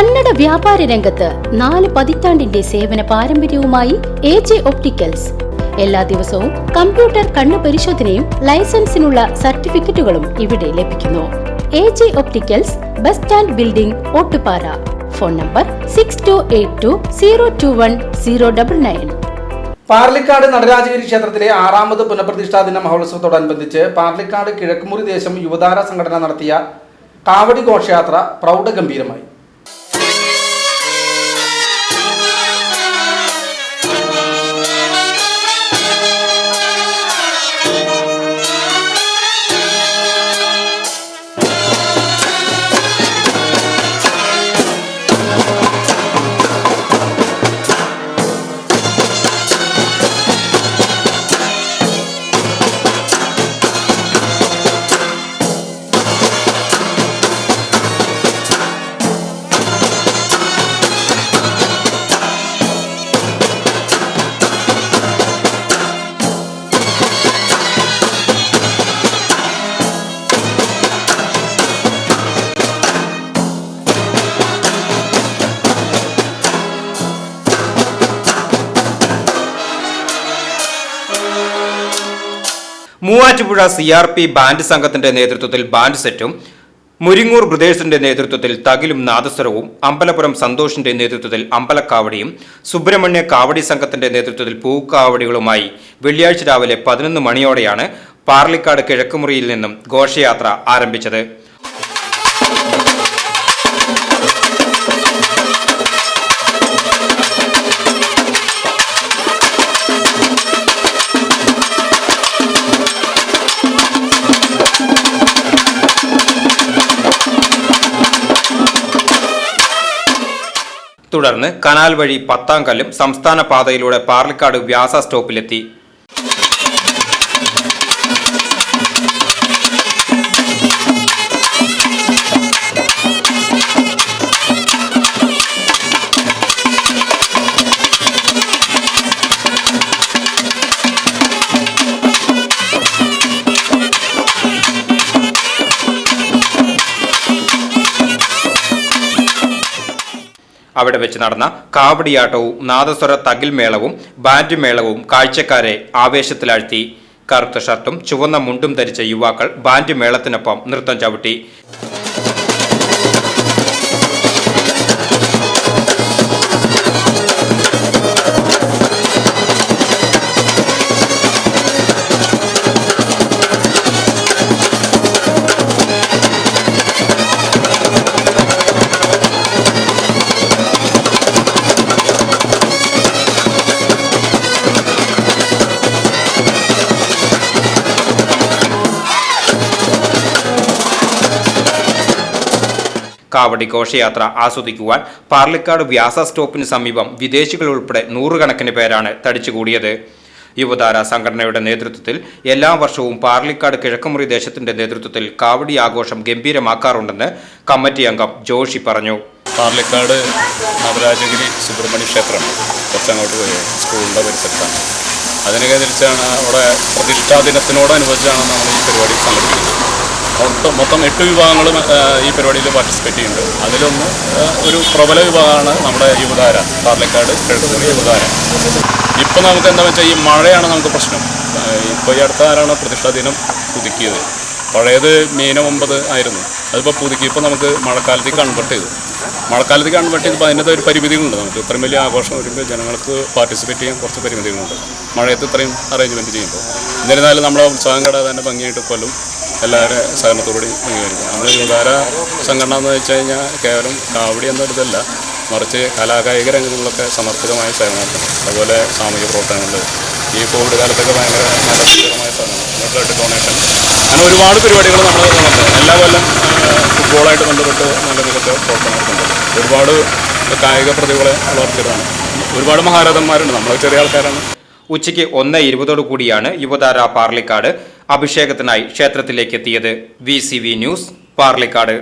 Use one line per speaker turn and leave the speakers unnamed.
കന്നഡ വ്യാപാര രംഗത്ത് നാല് പതിറ്റാണ്ടിന്റെ സേവന പാരമ്പര്യവുമായി എ ജെ ഒപ്റ്റിക്കൽസ്. എല്ലാ ദിവസവും കമ്പ്യൂട്ടർ കണ്ണു പരിശോധനയും ലൈസൻസിനുള്ള സർട്ടിഫിക്കറ്റുകളും ഇവിടെ ലഭിക്കുന്നു. A J opticals bus stand building Ottupara. Phone number six two eight two zero two one zero double nine
Parlikkad Natarajagiri ക്ഷേത്രത്തിലെ ആറാമത് പുനഃപ്രതിഷ്ഠാ ദിന മഹോത്സവത്തോടനുബന്ധിച്ച് പാർലിക്കാട് കിഴക്കുമുറി ദേശം യുവതാര സംഘടന നടത്തിയ കാവടി ഘോഷയാത്ര പ്രൗഢഗംഭീരമായി.
Muvattupuzha C R P band സംഘത്തിന്റെ നേതൃത്വത്തിൽ ബാൻഡ് സെറ്റും മുരിങ്ങൂർ ബ്രദേഴ്സിന്റെ നേതൃത്വത്തിൽ തകിലും നാദസ്വരവും അമ്പലപുരം സന്തോഷിന്റെ നേതൃത്വത്തിൽ അമ്പലക്കാവടിയും സുബ്രഹ്മണ്യ കാവടി സംഘത്തിന്റെ നേതൃത്വത്തിൽ പൂക്കാവടികളുമായി വെള്ളിയാഴ്ച രാവിലെ പതിനൊന്ന് മണിയോടെയാണ് പാർലിക്കാട് കിഴക്കുമുറിയിൽ നിന്നും ഘോഷയാത്ര ആരംഭിച്ചത്. തുടർന്ന് കനാൽ വഴി പത്താംകല്ലും സംസ്ഥാന പാതയിലൂടെ പാർലിക്കാട് വ്യാസ സ്റ്റോപ്പിലെത്തി. അവിടെ വെച്ച് നടന്ന കാവടിയാട്ടവും നാദസ്വര തകിൽ മേളവും ബാൻഡ് മേളവും കാഴ്ചക്കാരെ ആവേശത്തിലാഴ്ത്തി. കറുത്ത ഷർട്ടും ചുവന്ന മുണ്ടും ധരിച്ച യുവാക്കൾ ബാൻഡ് മേളത്തിനൊപ്പം നൃത്തം ചവിട്ടി. കാവടി ഘോഷയാത്ര ആസ്വദിക്കുവാൻ പാർലിക്കാട് വ്യാസ സ്റ്റോപ്പിന് സമീപം വിദേശികൾ ഉൾപ്പെടെ നൂറുകണക്കിന് പേരാണ് തടിച്ചുകൂടിയത്. യുവതാര സംഘടനയുടെ നേതൃത്വത്തിൽ എല്ലാ വർഷവും പാർലിക്കാട് കിഴക്കുമുറി ദേശത്തിന്റെ നേതൃത്വത്തിൽ കാവടി ആഘോഷം ഗംഭീരമാക്കാറുണ്ടെന്ന് കമ്മിറ്റി അംഗം ജോഷി പറഞ്ഞു.
പാർലിക്കാട് നവരാജഗിരി സുബ്രഹ്മണ്യ ക്ഷേത്രം കുറച്ചങ്ങോട്ട് പോയി. സ്കൂളിന്റെ പരിസരത്താണ്. അതിനെ അതിനനുസരിച്ചാണ് അവിടെ പ്രതിഷ്ഠാ ദിനത്തിനോടനുബന്ധിച്ചാണ് നമ്മൾ ഈ പരിപാടി സംഘടിപ്പിക്കുന്നത്. മൊത്തം മൊത്തം എട്ട് വിഭാഗങ്ങളും ഈ പരിപാടിയിൽ പാർട്ടിസിപ്പേറ്റ് ചെയ്യുന്നുണ്ട്. അതിലൊന്ന് ഒരു പ്രബല വിഭാഗമാണ് നമ്മുടെ യുവതാര പാലക്കാട് കേൾക്കുന്ന യുവതാര. ഇപ്പം നമുക്ക് എന്താ വെച്ചാൽ ഈ മഴയാണ് നമുക്ക് പ്രശ്നം. ഇപ്പോൾ ഈ അടുത്ത ആരാണ് പ്രതിഷ്ഠാ ദിനം പുതുക്കിയത്. പഴയത് മീനം ഒമ്പത് ആയിരുന്നു. അതിപ്പോൾ പുതുക്കി ഇപ്പോൾ നമുക്ക് മഴക്കാലത്തേക്ക് കൺവെർട്ട് ചെയ്തു. മഴക്കാലത്തേക്ക് കൺവെർട്ട് ചെയ്തപ്പോൾ അതിന്റെ ഒരു പരിമിതികളുണ്ട്. നമുക്ക് ഇത്രയും വലിയ ആഘോഷം വരുമ്പോൾ ജനങ്ങൾക്ക് പാർട്ടിസിപ്പേറ്റ് ചെയ്യാൻ കുറച്ച് പരിമിതികളുണ്ട്. മഴയത്ത് ഇത്രയും അറേഞ്ച്മെന്റ് ചെയ്യുമ്പോൾ എന്നിരുന്നാലും നമ്മളെ ഉത്സാഹം കടാതെ തന്നെ ഭംഗിയായിട്ട് കൊല്ലും. എല്ലാവരും സഹകരണത്തോടുകൂടി ഭംഗിയായിരിക്കും നമ്മുടെ യുവതാര സംഘടന എന്ന് വെച്ച് കഴിഞ്ഞാൽ കേവലം കാവടി എന്നൊരിതല്ല മറിച്ച് കലാകായിക രംഗങ്ങളിലൊക്കെ സമർപ്പിതമായ സേവനമാണ്. അതുപോലെ സാമൂഹിക പ്രവർത്തനങ്ങൾ ഈ കോവിഡ് കാലത്തൊക്കെ ഭയങ്കര ഫലപ്രദമായ സാധനമാണ് ബ്ലഡ് ഡൊണേഷൻ അങ്ങനെ ഒരുപാട് പരിപാടികൾ നമ്മൾ നടത്തുന്നത് എല്ലാ കൊല്ലം ഫുട്ബോളായിട്ട് ബന്ധപ്പെട്ട് നല്ല മികച്ച പ്രവർത്തനം നടത്തുന്നുണ്ട് ഒരുപാട് കായിക പ്രതിഭകളെ വളർത്തിയതാണ് ഒരുപാട് മഹാരഥന്മാരുണ്ട്. നമ്മൾ ചെറിയ ആൾക്കാരാണ്.
ഉച്ചയ്ക്ക് ഒന്ന് ഇരുപതോടു കൂടിയാണ് യുവതാര പാർലിക്കാട്. അഭിഷേകത്തിനായി ക്ഷേത്രത്തിലേക്ക് എത്തിയത് വി ന്യൂസ് പാർലിക്കാട്.